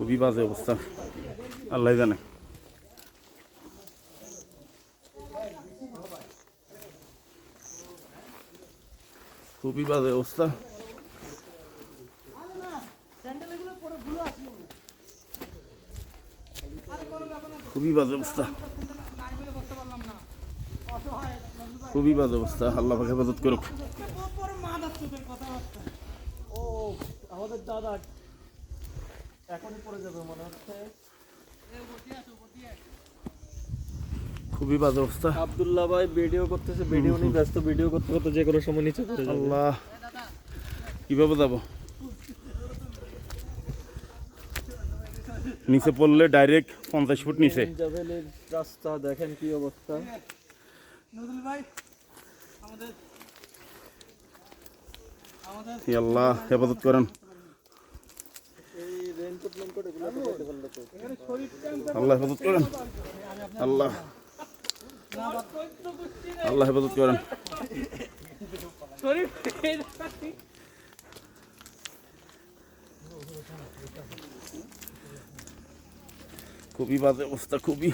খুবই বাজে অবস্থা। আল্লাহ জানে। খুবই বাজে অবস্থা। খুবই বাজে অবস্থা। খুবই বাজে অবস্থা। আল্লাহ হেফাজত করুক। আমাদের দাদা এখনই পড়ে যাবে মনে হচ্ছে। খুবই বাজে অবস্থা। আব্দুল্লাহ ভাই ভিডিও করতেছে ভিডিও নিয়ে ব্যস্ত ভিডিও করতে করতে যে কোনো সময় নিচে পড়ে যাবে। আল্লাহ। কীভাবে যাব? নিচে পড়লে ডাইরেক্ট পঞ্চাশ ফুট নিচে। রাস্তা দেখেন কি অবস্থা। ই আল্লাহ হেফাজত করেন। আল্লাহ হেফাজত করেন। আল্লাহ। আল্লাহ হেফাজত করেন। খুবই বাজে অবস্থা খুবই।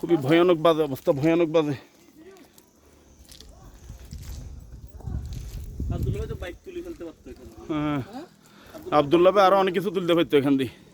খুবই ভয়ানক বাজে অবস্থা ভয়ানক বাজে। বাইক তুলে ফেলতে পারতো হ্যাঁ। আবদুল্লাহ আরও আরও অনেক কিছু তুলতে পারতো এখান দিয়ে।